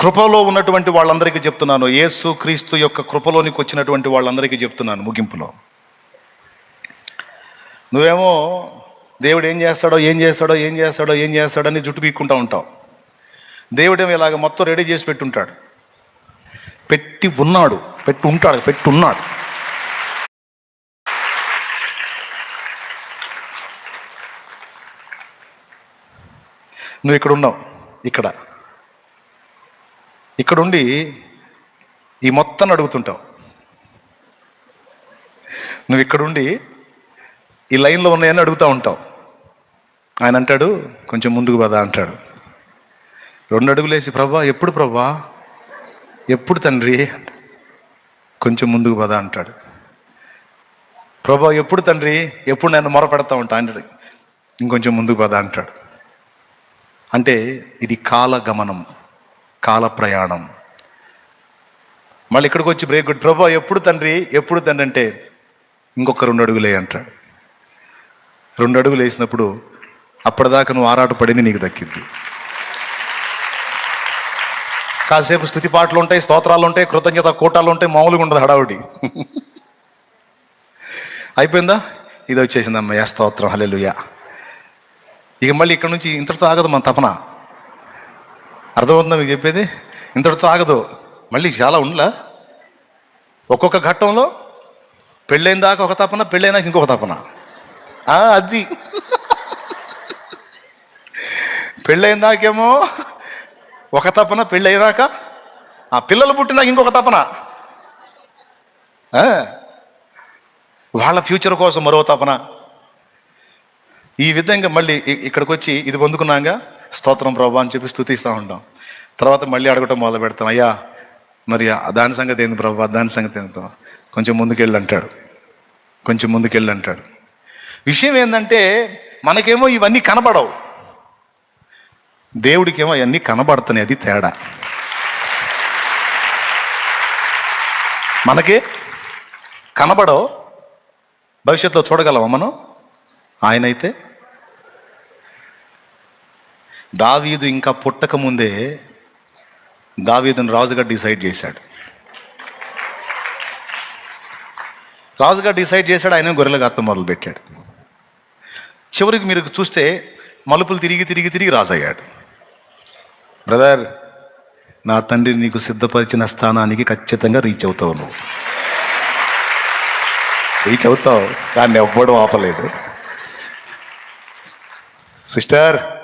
కృపలో ఉన్నటువంటి వాళ్ళందరికీ చెప్తున్నాను. యేసు క్రీస్తు యొక్క కృపలోనికి వచ్చినటువంటి వాళ్ళందరికీ చెప్తున్నాను ముగింపులో. నువ్వేమో దేవుడు ఏం చేస్తాడో ఏం చేస్తాడో ఏం చేస్తాడో ఏం చేస్తాడో అని జుట్టు పీక్కుంటూ ఉంటావు. దేవుడేమో ఇలాగ మొత్తం రెడీ చేసి పెట్టుంటాడు. పెట్టి ఉన్నాడు పెట్టి ఉంటాడు పెట్టి ఉన్నాడు నువ్వు ఇక్కడ ఉన్నావు ఇక్కడ. ఇక్కడ ఉండి ఈ మొత్తం అడుగుతుంటావు. నువ్వు ఇక్కడుండి ఈ లైన్లో ఉన్నాయని అడుగుతూ ఉంటావు. ఆయన అంటాడు కొంచెం ముందుకు పదా అంటాడు. రెండు అడుగులేసి ప్రభా ఎప్పుడు ప్రభా? ఎప్పుడు తండ్రి? కొంచెం ముందుకు పదా అంటాడు. ప్రభా ఎప్పుడు తండ్రి? ఎప్పుడు నన్ను మొరపెడతా ఉంటా? అంటాడు. ఇంకొంచెం ముందుకు పదా అంటాడు. అంటే ఇది కాల గమనం కాల ప్రయాణం మళ్ళీ ఇక్కడికి వచ్చి బ్రేక్ కొట్టి ప్రభా ఎప్పుడు తండ్రి? ఎప్పుడు తండ్రి? అంటే ఇంకొక రెండు అడుగులే అంటాడు. రెండు అడుగులు వేసినప్పుడు అప్పటిదాకా నువ్వు ఆరాట పడింది నీకు దక్కింది. కాసేపు స్థుతి పాటలు ఉంటాయి స్తోత్రాలు ఉంటాయి కృతజ్ఞత కూటాలు ఉంటాయి మామూలుగా ఉండదు హడావుడి. అయిపోయిందా? ఇది వచ్చేసింది యా స్తోత్రం హలెలుయా ఇక మళ్ళీ ఇక్కడ నుంచి ఇంతటితో ఆగదు మన తపన. అర్థమవుతుందా మీకు చెప్పేది? ఇంతటితో ఆగదు. మళ్ళీ చాలా ఉండలా? ఒక్కొక్క ఘట్టంలో పెళ్ళైన దాకా ఒక తపన పెళ్ళైనాక ఇంకొక తపన. అది. పెళ్ళైన దాకేమో ఒక తపన పెళ్ళైనాక ఆ పిల్లలు పుట్టినాక ఇంకొక తపన. వాళ్ళ ఫ్యూచర్ కోసం మరో తపన. ఈ విధంగా మళ్ళీ ఇక్కడికి వచ్చి ఇది పొందుకున్నాక స్తోత్రం ప్రభా అని చెప్పి స్థుతిస్తూ ఉంటాం. తర్వాత మళ్ళీ అడగటం మొదలు పెడతాం. అయ్యా మరి దాని సంగతి ఏంది ప్రభా? దాని సంగతి ఏంది ప్రభా? కొంచెం ముందుకెళ్ళి అంటాడు కొంచెం ముందుకెళ్ళి అంటాడు విషయం ఏంటంటే మనకేమో ఇవన్నీ కనబడవు. దేవుడికేమో అవన్నీ కనబడుతున్నాయి అది తేడా. మనకి కనబడవు. భవిష్యత్తులో చూడగలమా మనం? ఆయన అయితే దావీదు ఇంకా పుట్టక ముందే దావీదుని రాజుగా డిసైడ్ చేశాడు. రాజుగా డిసైడ్ చేశాడు ఆయన గొర్రెల గాత్తం మొదలుపెట్టాడు. చివరికి మీరు చూస్తే మలుపులు తిరిగి తిరిగి తిరిగి రాజు అయ్యాడు బ్రదర్ నా తండ్రి నీకు సిద్ధపరిచిన స్థానానికి ఖచ్చితంగా రీచ్ అవుతావు నువ్వు. రీచ్ అవుతావు దాన్ని ఎవ్వడం ఆపలేదు. సిస్టర్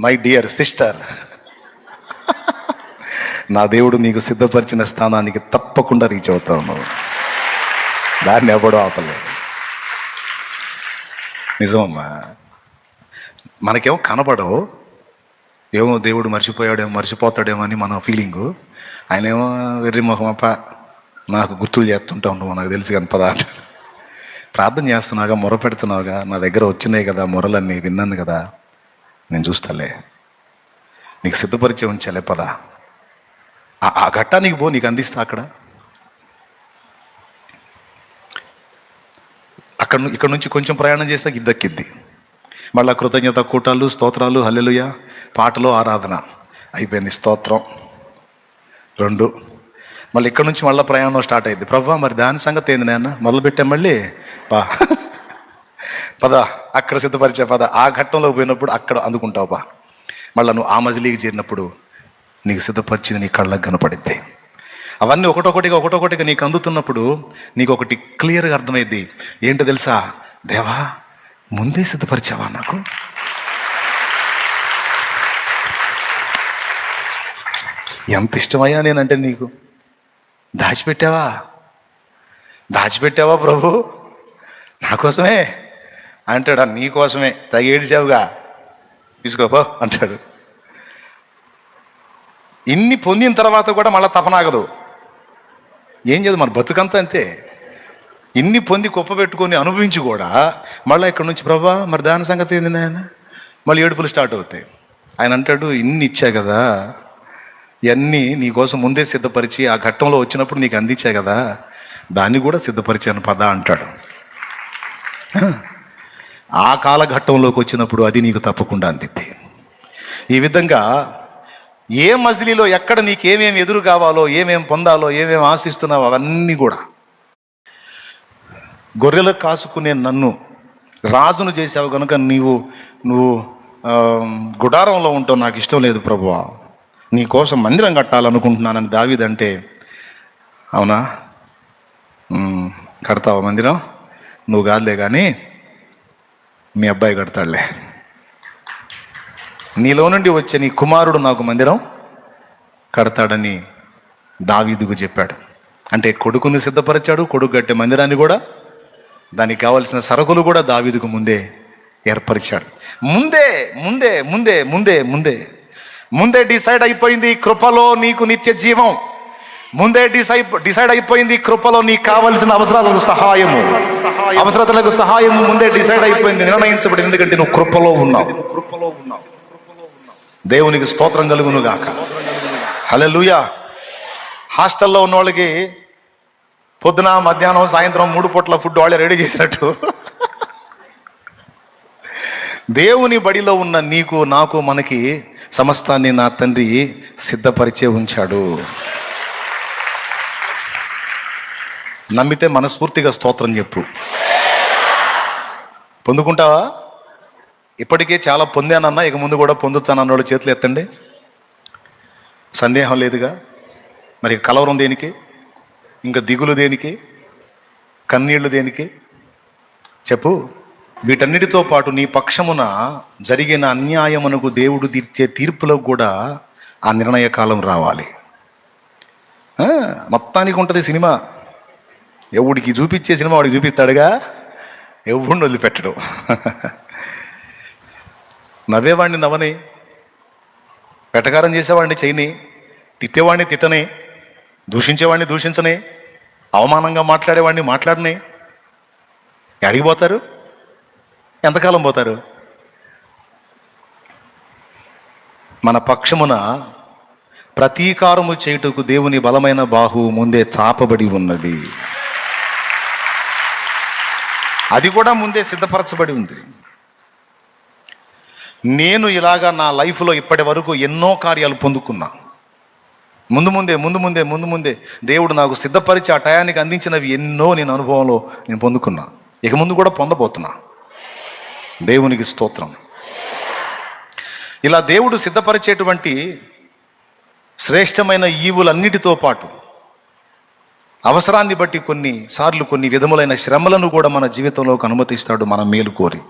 మై డియర్ సిస్టర్ నా దేవుడు నీకు సిద్ధపరిచిన స్థానానికి తప్పకుండా రీచ్ అవుతావు నువ్వు. దాన్ని ఎవడో ఆపలేదు నిజమమ్మా మనకేమో కనపడవు. ఏమో దేవుడు మర్చిపోయాడేమో మర్చిపోతాడేమో అని మన ఫీలింగు ఆయన ఏమో వెర్రి మొహం నాకు గుర్తులు చేస్తుంటా ఉండవు నాకు తెలిసి కనపదా అంటాడు. ప్రార్థన చేస్తున్నావుగా మొర పెడుతున్నావుగా నా దగ్గర వచ్చినాయి కదా మొరలన్నీ విన్నాను కదా. నేను చూస్తాలే. నీకు సిద్ధపరిచే ఉంచాలే పదా. ఆ- ఘట్టానికి పో నీకు అందిస్తా అక్కడ. అక్కడ ఇక్కడ నుంచి కొంచెం ప్రయాణం చేసినా ఇది దక్కిద్ది మళ్ళా కృతజ్ఞత కూటాలు స్తోత్రాలు హల్లెలుయ పాటలు ఆరాధన. అయిపోయింది స్తోత్రం. రెండు. మళ్ళీ ఇక్కడ నుంచి మళ్ళీ ప్రయాణం స్టార్ట్ అయింది ప్రభా మరి దాని సంగతి ఏంది నాన్న మొదలు పెట్టాం మళ్ళీ? పా పద అక్కడ సిద్ధపరిచే పద. ఆ ఘట్టంలో పోయినప్పుడు అక్కడ అందుకుంటావు పా. మళ్ళీ నువ్వు ఆ మజిలీకి చేరినప్పుడు నీకు సిద్ధపరిచింది నీ కళ్ళకు కనపడిద్ది. అవన్నీ ఒకటొకటిగా ఒకటొకటిగా నీకు అందుతున్నప్పుడు నీకు ఒకటి క్లియర్గా అర్థమైద్ది. ఏంటో తెలుసా? దేవా ముందే సిద్ధపరిచావా నాకు? ఎంత ఇష్టమయ్యా నేనంటే నీకు. దాచిపెట్టావా? దాచిపెట్టావా ప్రభు? నా కోసమే? అంటాడు నీ కోసమే తగి ఏడిచావుగా. తీసుకోపో అంటాడు. ఇన్ని పొందిన తర్వాత కూడా మళ్ళీ తపనాగదు. ఏం చేయదు మన బతుకంతా అంతే. ఇన్ని పొంది కుప్ప పెట్టుకొని అనుభవించి కూడా మళ్ళీ ఇక్కడ నుంచి ప్రభా మరి దాని సంగతి ఏంది నాయన? మళ్ళీ ఏడుపులు స్టార్ట్ అవుతాయి. ఆయన అంటాడు ఇన్ని ఇచ్చా కదా. ఇవన్నీ నీ కోసం ముందే సిద్ధపరిచి ఆ ఘట్టంలో వచ్చినప్పుడు నీకు అందించా కదా. దాన్ని కూడా సిద్ధపరిచాను పద అంటాడు. ఆ కాలఘట్టంలోకి వచ్చినప్పుడు అది నీకు తప్పకుండా అందిద్ది. ఈ విధంగా ఏ మజిలీలో ఎక్కడ నీకు ఏమేమి ఎదురు కావాలో ఏమేమి పొందాలో ఏమేమి ఆశిస్తున్నావో అవన్నీ కూడా గొర్రెలు కాసుకునే నన్ను రాజును చేసావు కనుక నీవు నువ్వు గుడారంలో ఉంటావు. నాకు ఇష్టం లేదు ప్రభువా. నీ కోసం మందిరం కట్టాలనుకుంటున్నానని దావిదంటే అవునా? కడతావా మందిరం? నువ్వు కాదులే కానీ మీ అబ్బాయి కడతాడులే. నీలో నుండి వచ్చే నీ కుమారుడు నాకు మందిరం కడతాడని దావీదుకు చెప్పాడు. అంటే కొడుకుని సిద్ధపరిచాడు కొడుకు కట్టే మందిరాన్ని కూడా దానికి కావలసిన సరుకులు కూడా దావీదుకు ముందే ఏర్పరిచాడు. ముందే ముందే ముందే ముందే ముందే ముందే డిసైడ్ అయిపోయింది కృపలో నీకు నిత్య జీవం. ముందే డిసైడ్ డిసైడ్ అయిపోయింది కృపలో నీకు కావలసిన అవసరాలకు సహాయము. అవసరతలకు సహాయము ముందే డిసైడ్ అయిపోయింది నిర్ణయించబడింది. ఎందుకంటే నువ్వు కృపలో ఉన్నావు. కృపలో ఉన్నావు దేవునికి స్తోత్రం కలుగును గాక హలో లూయా హాస్టల్లో ఉన్న వాళ్ళకి పొద్దున మధ్యాహ్నం సాయంత్రం మూడు పూట్ల ఫుడ్ వాళ్ళే రెడీ చేసినట్టు. దేవుని బడిలో ఉన్న నీకు నాకు మనకి సమస్తాన్ని నా తండ్రి సిద్ధపరిచే ఉంచాడు. నమ్మితే మనస్ఫూర్తిగా స్తోత్రం చెప్పు. పొందుకుంటావా? ఇప్పటికే చాలా పొందానన్నా ఇక ముందు కూడా పొందుతానన్నోడు చేతులు ఎత్తండి. సందేహం లేదుగా. మరి కలవరం దేనికి? ఇంకా దిగులు దేనికి? కన్నీళ్ళు దేనికి? చెప్పు. వీటన్నిటితో పాటు నీ పక్షమున జరిగిన అన్యాయమునకు దేవుడు తీర్చే తీర్పులో కూడా ఆ నిర్ణయ కాలం రావాలి మొత్తానికి ఉంటుంది సినిమా. ఎవడికి చూపించే సినిమా వాడికి చూపిస్తాడుగా? ఎవడిని వదిలిపెట్టడు. నవ్వేవాడిని నవ్వని వెటకారం చేసేవాడిని చేయని తిట్టేవాడిని తిట్టని దూషించేవాడిని దూషించని అవమానంగా మాట్లాడేవాడిని మాట్లాడని అడిగిపోతారు ఎంతకాలం పోతారు? మన పక్షమున ప్రతీకారము చేయుటకు దేవుని బలమైన బాహువు ముందే చాపబడి ఉన్నది. అది కూడా ముందే సిద్ధపరచబడి ఉంది. నేను ఇలాగా నా లైఫ్లో ఇప్పటి వరకు ఎన్నో కార్యాలు పొందుకున్నా. ముందు ముందే ముందు ముందే ముందు ముందే దేవుడు నాకు సిద్ధపరిచి ఆ టయానికి అందించినవి ఎన్నో నేను అనుభవంలో నేను పొందుకున్నా. ఇక ముందు కూడా పొందబోతున్నా. దేవునికి స్తోత్రం. ఇలా దేవుడు సిద్ధపరిచేటువంటి శ్రేష్టమైన ఈవులన్నిటితో పాటు అవసరాన్ని బట్టి కొన్ని సార్లు కొన్ని విధములైన శ్రమలను కూడా మన జీవితంలోకి అనుమతిస్తాడు మనం మేలు కోరి.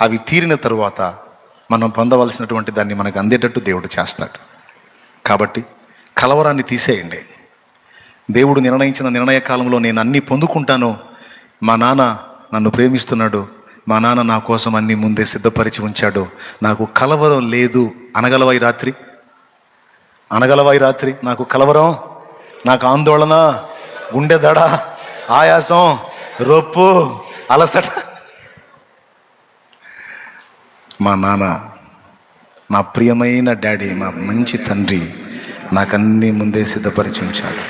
అవి తీరిన తరువాత మనం పొందవలసినటువంటి దాన్ని మనకు అందేటట్టు దేవుడు చేస్తాడు. కాబట్టి కలవరాన్ని తీసేయండి. దేవుడు నిర్ణయించిన నిర్ణయ కాలంలో నేను అన్నీ పొందుకుంటాను మా నాన్న నన్ను ప్రేమిస్తున్నాడు మా నాన్న నా కోసం అన్ని ముందే సిద్ధపరిచి ఉంచాడు నాకు కలవరం లేదు అనగలవై రాత్రి? అనగలవై రాత్రి? నాకు కలవరం? నాకు ఆందోళన గుండె దడ ఆయాసం రొప్పు అలసట. మా నాన్న నా ప్రియమైన డాడీ మా మంచి తండ్రి నాకన్నీ ముందే సిద్ధపరిచి ఉంచాడు.